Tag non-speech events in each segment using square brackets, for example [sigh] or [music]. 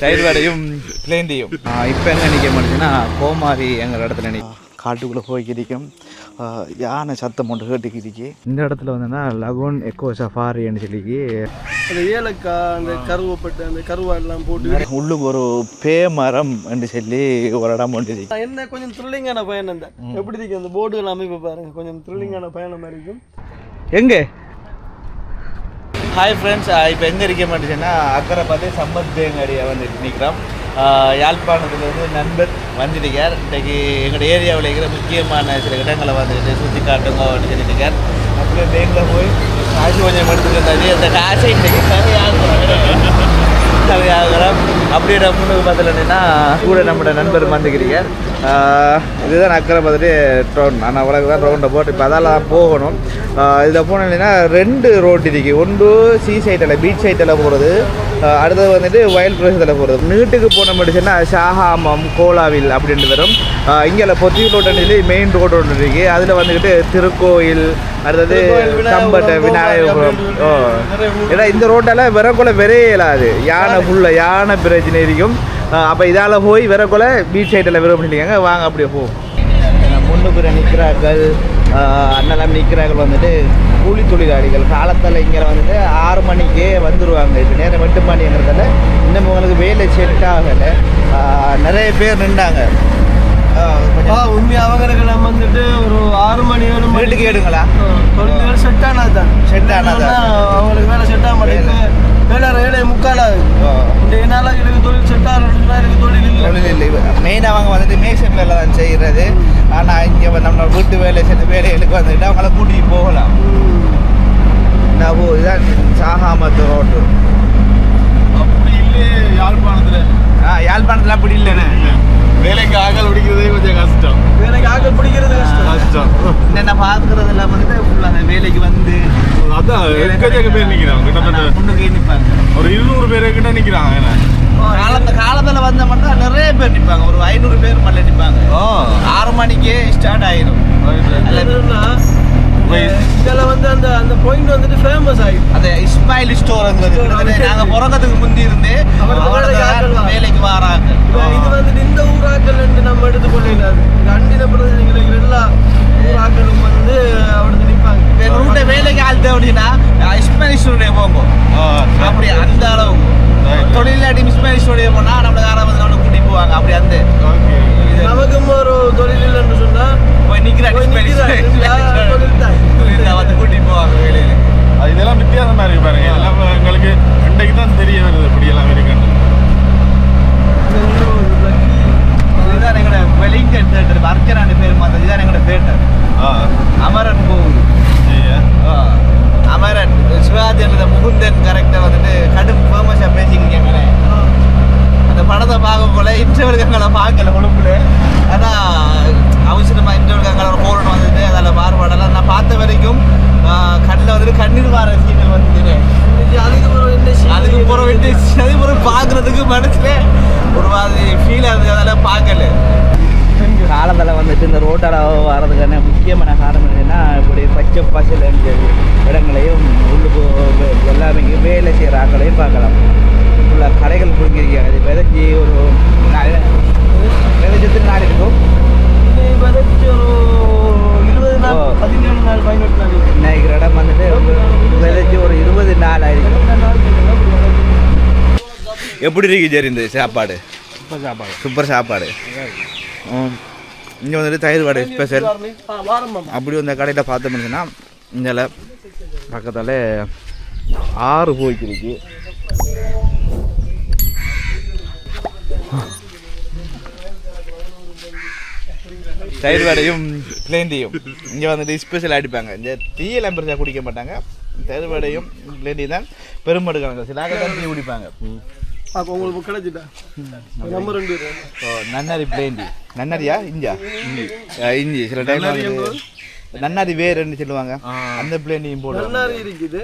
தயிர் வடையும் பிளேண்டியும் இப்போ எங்கே நிற்க மாட்டேங்கன்னா கோமாரி எங்கள் இடத்துல நிற்க காட்டுக்குள்ளே போய்க்கிரிக்கும். யானை சத்தம் ஒன்று கேட்டுக்கிரிக்கு. இந்த இடத்துல வந்தோன்னா லகோன் எக்கோ சஃபாரின்னு சொல்லிக்கு அந்த ஏலக்காய் அந்த கருவப்பட்டு அந்த கருவா எல்லாம் போட்டு உள்ளுக்கு ஒரு பேமரம் என்று சொல்லி ஒரு இடம் ஒன்று என்ன கொஞ்சம் த்ரில்லிங்கான பயணம் தான் எப்படி இருக்கு? அந்த போர்டுகள் அமைப்பு பாருங்க. கொஞ்சம் த்ரில்லிங்கான பயணம் மாதிரி இருக்கும். எங்கே? ஹாய் ஃப்ரெண்ட்ஸ் இப்போ எங்கே இருக்க மாட்டேச்சுன்னா அக்கறை பார்த்து சம்பத் தேங்கடியை வந்து நிற்கிறோம் யாழ்ப்பாணத்துலேருந்து நண்பர் வந்துருக்கார். இன்றைக்கு எங்களோட ஏரியாவில் இருக்கிற முக்கியமான சில இடங்களை வந்துட்டு சுற்றி காட்டுங்க அப்படின்னு சொல்லியிருக்கார். அப்படியே பேங்கில் போய் காசு கொஞ்சம் எடுத்துட்டு அந்த காசை இன்றைக்கு சரியாகிறோம் சரியாகிறோம் அப்படியே முன்னுக்கு பார்த்தலன்னா கூட நம்மளோட நண்பர் வந்துக்கிறீங்க இதுதான் அக்கறை பார்த்துட்டு டவுன் ஆனால் உலக தான் ரவுண்டை போட்டு இப்போ அதால் போகணும். இதில் போனீங்கன்னா ரெண்டு ரோட் இருக்கு. ஒன்று சீ சைட்டில் பீச் சைட்டில் போகிறது அடுத்தது வந்துட்டு வயல் பிரதேசத்தில் போகிறது நீட்டுக்கு போன முடிச்சுன்னா ஷாஹாமம் கோலாவில் அப்படின்ட்டு வரும். இங்கே பொத்தி ரோடு சொல்லி மெயின் ரோடு ஒன்று இருக்கு. அதில் வந்துக்கிட்டு திருக்கோயில் அடுத்தது கம்பட்டை விநாயகபுரம் ஓ. ஏன்னா இந்த ரோட்டால் விறகுல விரையே இயலாது யானை ஃபுல்லாக யானை பிரச்சனை இருக்கும். அப்போ இதால் போய் விறகுல பீச் சைடில் விரும்ப பண்ணிருக்காங்க வாங்க அப்படியே போ. முன்னுக்குற நிற்கிறார்கள் அண்ணெல்லாம் நிற்கிறார்கள் வந்துட்டு கூலி தொழிலாளிகள் காலத்தில் இங்கே வந்துட்டு ஆறு மணிக்கே வந்துடுவாங்க இப்போ நேரம் எட்டு மணிங்கிறதால இன்னும் உங்களுக்கு வேலை செட் ஆகலை. நிறைய பேர் நின்றாங்க. ஆ உண்மையா அவங்களுக்கெல்லாம் வந்துட்டு ஒரு ஆறு மணி ஏழு வீட்டுக்கு எடுங்களா தொழில்கள் செட் ஆனாதான். Set ஆனாதான். அவங்களுக்கு வேலை செட் ஆக மாட்டேங்குது. வேலை ஏழை முக்காலாது இந்த என்னால எனக்கு தொழில் செட் ஆகணும்னா எனக்கு தொழில் இல்லை. தொழில் இல்லை. அவங்க வந்துட்டு மேசன் வேலை தான் செய்கிறது ஆனால் இங்கே நம்ம வீட்டு வேலை செய்த வேலைகளுக்கு வந்துட்டு அவங்கள கூட்டிகிட்டு போகலாம். நான் இதான் சாகாமத்து ரோடு அப்படி இல்லையே யாழ்ப்பாணத்துல. ஆ யாழ்ப்பாணத்தில் அப்படி இல்லைண்ணே. வேலைக்கு ஆகல் பிடிக்கிறதே கொஞ்சம் கஷ்டம். எனக்கு ஆக்கள் பிடிக்கிறது கஷ்டம். கஷ்டம். என்னென்ன பார்க்குறது எல்லாம் வந்துட்டு ஃபுல்லாக வேலைக்கு வந்து அதான் எக்கச்சக்க பேர் நிக்கிறாங்க. கிட்டத்தட்ட முன்னுக்கு நிற்பாங்க ஒரு இருநூறு பேர் கிட்ட நிக்கிறாங்க என்ன? காலத்து காலத்தில் வந்த மட்டும் நிறைய பேர் நிற்பாங்க ஒரு ஐநூறு பேர் மல்ல நிற்பாங்க ஆறு மணிக்கே ஸ்டார்ட் ஆயிரும். அந்த அந்த பாயிண்ட் வந்துட்டு ஃபேமஸ் ஆயிடுச்சு அந்த இஸ்மாயில் ஸ்டோருங்கிறது நாங்க பிறந்ததுக்கு முந்தி இருந்து வேலைக்கு வராங்க. இது வந்துட்டு இந்த ஊராக்கள் நம்ம எடுத்துக்கொள்ளாது இது அண்டின பிரதேசங்கள் இருக்கிற எல்லா ஊராக்களும் வந்து அவருக்கு நிற்பாங்க எங்க ரூட்டை வேலைக்கு ஆள் தேவைன்னா இஸ்மாயில் ஸ்டோருடைய போங்க அப்படி அந்த அளவு தொழிலாட்டி இஸ்மாயில் ஸ்டோருடைய போனா நம்ம காரை வந்து நம்மளை கூட்டிட்டு போவாங்க அப்படி அந்த இது நமக்கும் ஒரு தொழில் இல்லைன்னு சொன்னா போய் நிக்கிற போய் நிக்கிறா, நிக்கிறா, தொழில் தான். வந்து கூட்டிட்டு போவாங்க வேலையில இதெல்லாம் வித்தியாசமா இருக்கு பாருங்க இதெல்லாம் இப்ப எங்களுக்கு இன்றைக்கு தான் தெரிய வருது இப்படி எல்லாம் இருக்குன்னு இந்த ஊரு ஒரு lucky. இதுதான் எங்களோட வெலிங்டன் தேட்டர் அர்ச்சனாண்டு பேர் மாதிரி இதுதான் எங்களோட தேட்டர் ஆ அமரன் கோவில் சரியா ஆ, அமரன் சிவாஜி அந்த முகுந்தன் கரெக்டாக வந்துட்டு கடும் ஃபேமஸாக பேசிக்கிங்க அந்த படத்தை பார்க்க போல இன்டர்வல்களை பார்க்கல கொழும்புல அதான் அவசரமாக இன்டர்வல்களை ஒரு போரன் வந்துட்டு அதில் மாறுபாடெல்லாம் நான் பார்த்த வரைக்கும் கண்ணில் வந்துட்டு கண்ணீர் வார சீனல் வந்துட்டு இது அதுக்கு ஒரு என்ன scene? அதுக்கு போகிற விட்டு அதுக்கு பிறகு பார்க்குறதுக்கு மனசுல ஒரு மாதிரி ஃபீல் ஆகுது. அதெல்லாம் பார்க்கல காலத்தில் வந்துட்டு இந்த ரோட்டால் வர்றதுக்கான முக்கியமான காரணம் என்னன்னா இப்படி பச்சை பசல் இடங்களையும் உள்ளுக்கு எல்லாமே வேலை செய்கிற ஆட்களையும் பார்க்கலாம். ஃபுல்லாக கடைகள் பிடிங்கிருக்காங்க இது விதைச்சி ஒரு நாலு- விதைச்சது நாள் இருக்கும் இது விதைச்சு ஒரு இருபது நாள் ஓ. பதினேழு நாள் பதினெட்டு நாள் இருக்கும். இன்னைக்கு இடம் வந்துட்டு விதைச்சி ஒரு இருபது நாள் ஆயிருக்கும் எப்படி இருக்கு சரி இந்த சாப்பாடு? சூப்பர் சாப்பாடு. இங்கே வந்துட்டு தயிர் வடை ஸ்பெஷல். அப்படி அந்த கடையில் பார்த்தோம்னா இதில் பக்கத்தில் ஆறு போய்க்கிருக்கு தயிர் வடையும் பிளேண்டியும் இங்கே வந்துட்டு ஸ்பெஷல் அடிப்பாங்க. இந்த டீயெல்லாம் பெருசாக குடிக்க மாட்டாங்க. தயிர் வடையும் பிளேண்டி தான். பெரும்படுக்காங்க சில ஆட்கள் தான் டீ குடிப்பாங்க. அப்போ உங்களுக்கு கிடைச்சிட்டா? நம்ம ரெண்டு ஓ நன்னரி பிளேண்டி நன்னரியா இஞ்சா. இஞ்சி இஞ்சி. சில டைம் நன்னாரி வேறுன்னு சொல்லுவாங்க. அந்த பிளேனையும் போடுவாங்க. நன்னாரி இருக்குது.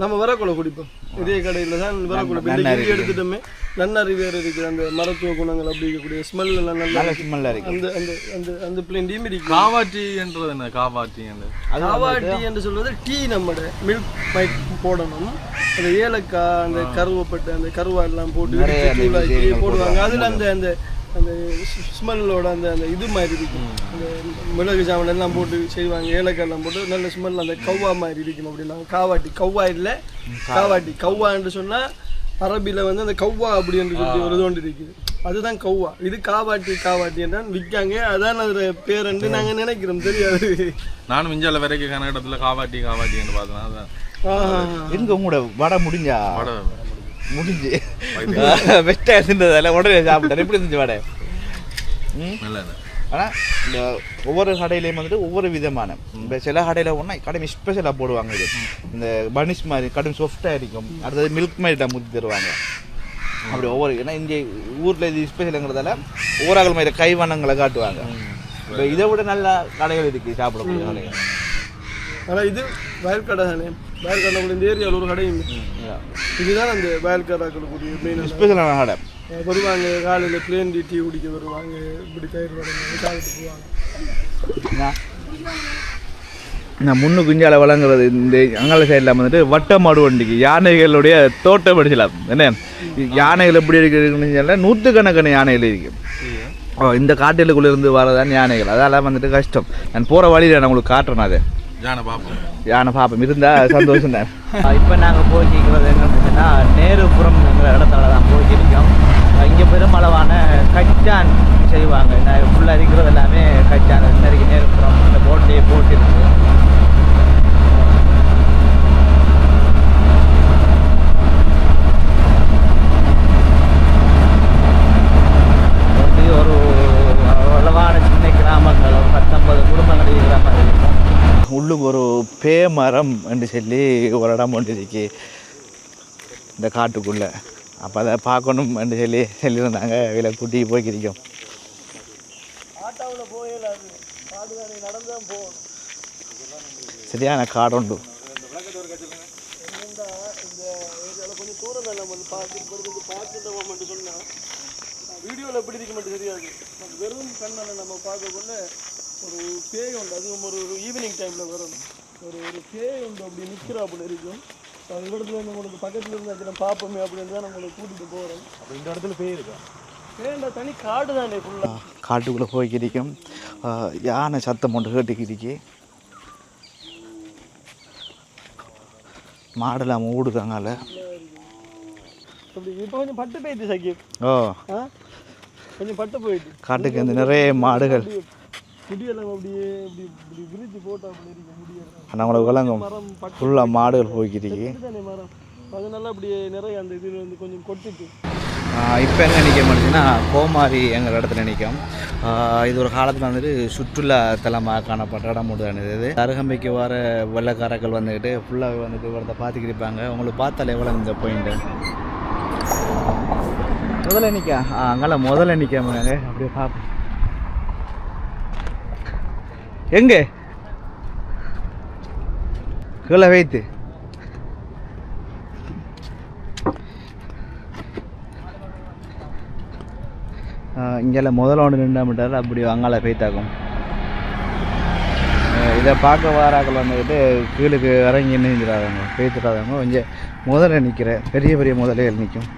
நம்ம வரக்குள்ள குடிப்போம். இதே கடையில் தான் வரக்குள்ள நன்னாரி எடுத்துட்டோமே நன்னாரி வேறு இருக்குது. அந்த மருத்துவ குணங்கள் அப்படி இருக்கக்கூடிய ஸ்மெல் எல்லாம் நல்லா. ஸ்மெல்லாக இருக்கு. அந்த அந்த அந்த அந்த பிளேண்டியும் இருக்கு. காவாட்டின்றது என்ன? காவாட்டின்றது காவா டீ என்று சொல்வது டீ நம்மட மில்க் மைட் போடணும். அந்த ஏலக்காய் அந்த கருவப்பட்டு அந்த கருவா எல்லாம் போட்டு போடுவாங்க. அதுல அந்த அந்த அந்த ஸ்மெல்லோட அந்த அந்த இது மாதிரி இருக்கும். அந்த மிளகு சாமன் எல்லாம் போட்டு செய்வாங்க ஏலக்காய் எல்லாம் போட்டு நல்ல ஸ்மெல் அந்த கவ்வா மாதிரி இருக்கும் அப்படின்னா காவாட்டி கவ்வா இல்லை. காவாட்டி கவ்வா என்று சொன்னா அரபில வந்து அந்த கவ்வா அப்படி என்று சொல்லி ஒரு ஒன்று இருக்குது. அதுதான் கவ்வா இது காவாட்டி காவாட்டி என்றால் விற்காங்க. அதான் அதுல பேரண்டு நாங்க நினைக்கிறோம். தெரியாது. நானும் இஞ்சால வரைக்கும் கனகடத்துல காவாட்டி காவாட்டின்னு பார்த்தேன். அதான். எங்க உங்களோட வடை முடிஞ்சா? வடை. முடிஞ்சு. வெட்டா இருந்ததால உடனே சாப்பிட்டாரு. எப்படி இருந்துச்சு வடை? ம்? நல்ல இல்லை ஆனால் இந்த ஒவ்வொரு கடையிலையும் வந்துட்டு ஒவ்வொரு விதமான. இப்போ சில கடையில் ஒன்றா கடை ஸ்பெஷலாக போடுவாங்க இது. இந்த பனிஷ் மாதிரி கடும் சாஃப்டாக இருக்கும். அடுத்தது மில்க் மாதிரி முத்தி தருவாங்க. அப்படி ஒவ்வொரு ஏன்னா இங்கே ஊரில் இது ஸ்பெஷலுங்கிறதால ஊராகல் மாதிரி கைவண்ணங்களை காட்டுவாங்க. இப்போ இதை விட நல்ல கடைகள் இருக்குது சாப்பிடக்கூடிய கடைகள். ஆனா இது வயல்கடை தானே வயல்கடை கூட இந்த ஏரியாவில் ஒரு கடையும். இதுதான் அந்த வயல்கடாக்களுக்குரிய மெயின் ஸ்பெஷலான கடை. வருவாங்க காலையில் பிளேன் டீ டீ குடிக்க வருவாங்க இப்படி தயிர் வடை சாப்பிட்டு போவாங்க. நான் முன்னு குஞ்சால வழங்குறது இந்த அங்கால சைடில் வந்துட்டு வட்ட மாடு வண்டிக்கு. யானைகளுடைய தோட்டம் அடிச்சலாம் என்ன? யானைகள் எப்படி இருக்குன்னு சொல்ல நூற்றுக்கணக்கான யானைகள் இருக்கு. ஓ இந்த காட்டிலுக்குள்ள இருந்து வரதான் யானைகள். அதெல்லாம் வந்துட்டு கஷ்டம். நான் போகிற வழியில் நான் உங்களுக்கு காட்டுறேன் அதை. ஜான பார்ப்போம் யானை சந்தோஷம் தான். இப்போ நாங்கள் போய்க்கிறது என்னன்னா நேருபுரம்ங்கிற இடத்துல தான் போய்க்கிருக்கோம். இங்கே பெருமளவான கச்சான் செய்வாங்க. ஃபுல்லாக இருக்கிறது எல்லாமே கச்சான் இன்னைக்கு நேருபுரம் அந்த போட்லேயே போட்டு இருக்கு வந்து ஒரு அளவான சின்ன கிராமங்கள் ஒரு பத்தொன்பது குடும்பங்கள் இருக்கிற மாதிரி இருக்கும் உள்ளுக்கு ஒரு பே மரம் என்று சொல்லி ஒரு இடம் ஒன்று இருக்கு இந்த காட்டுக்குள்ளே. அப்போ அதை பார்க்கணும் என்று சொல்லி சொல்லியிருந்தாங்க. இதில் கூட்டி போய்க்கிருக்கோம். சரியான காடுண்டு வீடியோவில் எப்படி இருக்க மட்டும் தெரியாது. வெறும் கண்ணால் நம்ம பார்க்கக்குள்ள ஒரு பேய் உண்டு அதுவும் ஒரு ஒரு ஈவினிங் டைமில் வரும். ஒரு ஒரு பேய் உண்டு அப்படி நிற்கிறாப்புல இருக்கும் அந்த இடத்துல வந்து உங்களுக்கு பக்கத்தில் இருந்தாச்சு நம்ம பார்ப்போமே அப்படின்னு தான் நம்மளை கூட்டிகிட்டு போகிறோம் அப்போ இந்த இடத்துல பேய் இருக்கா? பேண்டா தனி காடு தானே ஃபுல்லாக காட்டுக்குள்ளே போய்க்கிரிக்கும். யானை சத்தம் ஒன்று கேட்டுக்கிரிக்கு மாடெல்லாம் ஓடுதாங்கால அப்படி இப்போ கொஞ்சம் பட்டு போயிடுச்சு சக்கி ஓ. ஆ? கொஞ்சம் பட்டு போயிட்டு. காட்டுக்கு வந்து நிறைய மாடுகள். முடியெல்லாம் அப்படியே இப்படி இப்படி விரிச்சு அப்படி இருக்கு ஃபுல்லாக மாடுகள் போய்க்கிரிக்கு தானே மரம். அதனால அப்படியே நிறைய அந்த இதில் வந்து கொஞ்சம் கொட்டிட்டு இப்போ எங்கே நிற்க மாட்டேங்கன்னா கோமாரி எங்கள் இடத்துல நிற்கும் இது ஒரு காலத்தில் வந்துட்டு சுற்றுலா தலமாக காணப்பட்ட இடம் மட்டும் இது. அருகம்பைக்கு வர வெள்ளக்காரர்கள் வந்துக்கிட்டு ஃபுல்லாகவே வந்துட்டு இவரத்தை பார்த்துக்கிட்டு இருப்பாங்க. உங்களுக்கு பார்த்தாலே எவ்வளோ இந்த பாயிண்ட்டு முதல்ல நிற்க அங்கெல்லாம் முதல்ல நிற்காமங்க அப்படியே பார்ப்போம். எங்கே? கீழே வைத்து. இங்கெல்லாம் முதல்ல ஒன்று நின்றாமிட்டார் அப்படி அங்கால பெய்த்தாக்கும் இதை பார்க்க வாராக்கள் வந்துக்கிட்டு கீழுக்கு இறங்கி நின்றுறாங்க பெய்த்துறாதவங்க கொஞ்சம் முதல்ல நிற்கிற பெரிய பெரிய முதலைகள் நிற்கும்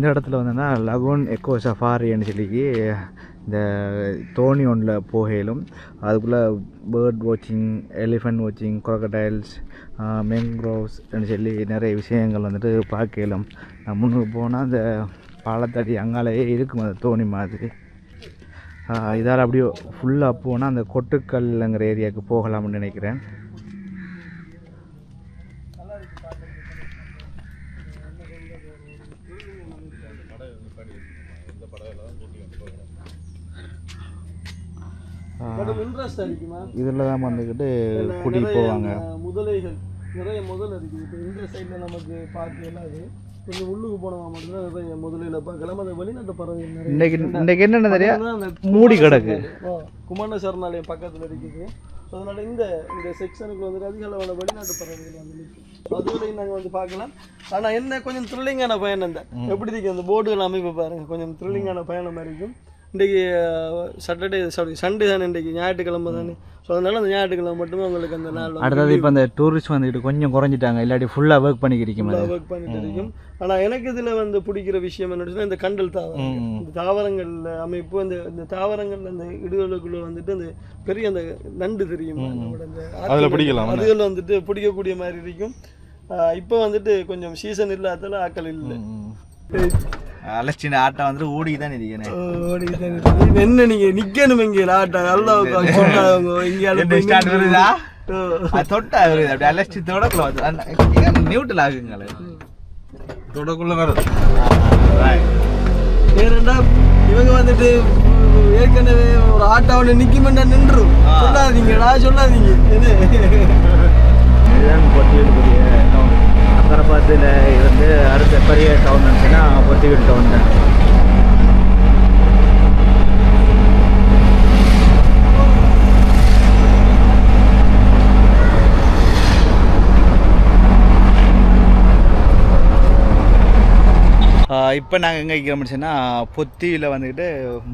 இந்த இடத்துல வந்தோன்னா லகோன் எக்கோ சஃபாரின்னு சொல்லி இந்த தோணி ஒன்றில் போகையிலும் அதுக்குள்ளே பேர்ட் வாட்சிங் எலிஃபண்ட் வாட்சிங் குரக்கடைல்ஸ் மேங்க்ரோவ்ஸ்ன்னு சொல்லி நிறைய விஷயங்கள் வந்துட்டு பார்க்கலாம் முன்னுக்கு போனால் அந்த பாலத்தடி அங்காலேயே இருக்கும் அந்த தோணி மாதிரி. இதால் அப்படியே ஃபுல்லாக போனால் அந்த கொட்டுக்கல்ங்கிற ஏரியாவுக்கு போகலாம்னு நினைக்கிறேன். இதில் தான் வந்துக்கிட்டு கூட்டிகிட்டு போவாங்க. அந்த முதலைகள் நிறைய முதல் இருக்குது இப்போ இந்த சைடில் நமக்கு பார்க்கலாம் அது கொஞ்சம் உள்ளுக்கு போனவங்க மட்டும்தான் நிறைய முதலில் பார்க்கலாம் வெளிநாட்டு பறவை இன்னைக்கு இன்னைக்கு என்னென்ன தெரியா அதனால அந்த மூடி கிடக்கு. குமார சரணாலயம் பக்கத்தில் இருக்குது. ஸோ அதனால இந்த இந்த செக்ஷனுக்கு வந்துட்டு அதிக அளவான வெளிநாட்டு பறவைகள் வந்து அதுவரையும் நாங்கள் வந்து பார்க்கலாம். ஆனால் என்ன கொஞ்சம் த்ரில்லிங்கான பயணம் தான் எப்படி இருக்கு? அந்த போர்டுகள் அமைப்பு பாருங்க. கொஞ்சம் த்ரில்லிங்கான பயணமாக இருக்கும். இன்றைக்கி சாட்டர்டே சாரி சண்டே தானே இன்றைக்கி ஞாயிற்றுக்கிழமை தானே. ஸோ அதனால அந்த ஞாயிற்றுக்கிழமை மட்டுமே உங்களுக்கு அந்த நாள் அடுத்தது இப்போ அந்த டூரிஸ்ட் வந்துட்டு கொஞ்சம் குறைஞ்சிட்டாங்க. இல்லாட்டி ஃபுல்லாக ஒர்க் பண்ணிக்கிறீங்க ஒர்க் பண்ணிட்டு இருக்கும் ஆனால் எனக்கு இதில் வந்து பிடிக்கிற விஷயம் என்னன்னு இந்த கண்டல் தாவரம் இந்த தாவரங்கள் அமைப்பு அந்த இந்த தாவரங்கள் அந்த இடுகளுக்குள்ள வந்துட்டு அந்த பெரிய அந்த நண்டு தெரியும்? ஆட்கள் பிடிக்கலாம், அதுகள் வந்துட்டு பிடிக்கக்கூடிய மாதிரி இருக்கும். இப்போ வந்துட்டு கொஞ்சம் சீசன் இல்லாதால ஆக்கள் இல்லை. அலஸ்டின் ஆட்டம் வந்துட்டு ஓடி தான் இருக்கேன் என்ன நீங்க நிக்கணும் இங்க ஆட்டம்? நல்லா இங்க ஸ்டார்ட் வருதா? தொட்டா வருது அப்படி அலஸ்டி தொடக்கல வந்து நியூட்ரல் ஆகுங்களே. தொடக்குள்ள வருது ஏனென்றா இவங்க வந்துட்டு ஏற்கனவே ஒரு ஆட்டோவில் நிற்குமெண்டா நின்றும் சொல்லாதீங்கடா சொல்லாதீங்க என்ன? இதுதான் இருந்து அடுத்த பெரிய டவுன் இருந்துச்சுன்னா பொத்தியூர் டவுன் இப்போ நாங்கள் எங்கே இருக்கிறோம்னா பொத்தியில் வந்துக்கிட்டு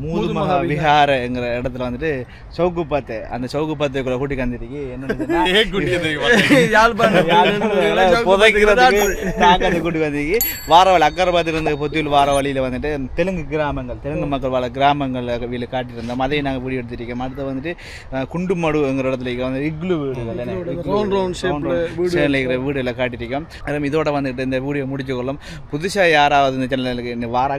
மூதுமகா விஹாரங்கிற இடத்துல வந்துட்டு சவுக்கு பாத்து அந்த சவுக்கு பாத்துக்குள்ள கூட்டி கந்திருக்கு என்ன ஏ குடிக்கிறது [laughs] புதைக்கிறதுக்கு [laughs] கூட்டி வந்தீங்க. வார வழி அக்கரபாத்தில் இருந்த பொத்தியில் வார வழியில் வந்துட்டு தெலுங்கு கிராமங்கள் தெலுங்கு மக்கள் வாழ கிராமங்கள் வீடு காட்டியிருந்தோம் அதையும் நாங்கள் வீடியோ எடுத்திருக்கோம். அடுத்து வந்துட்டு குண்டுமடுங்கிற இடத்துல வந்து இக்லு வீடுகள் இருக்கிற வீடுகளை. காட்டியிருக்கோம் இதோட வந்துட்டு இந்த வீடியோ முடிச்சு கொள்ளும் புதுசாக யாராவது இந்த சேனலுக்கு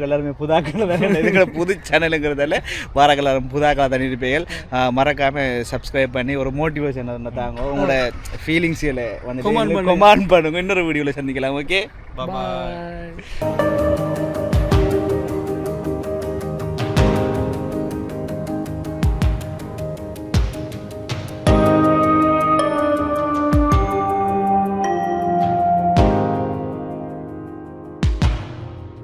எல்லாருமே புதாக்கள் தானே இருக்கிற புது சேனலுங்கிறதால வாராக எல்லாரும் புதாக்களை தான் இருப்பீர்கள். அஹ், மறக்காம சப்ஸ்கிரைப் பண்ணி ஒரு மோட்டிவேஷன் தாங்க. உங்களோட ஃபீலிங்ஸில் வந்து. கமெண்ட் பண்ணுங்க. இன்னொரு வீடியோவில் சந்திக்கலாம் ஓகே Bye.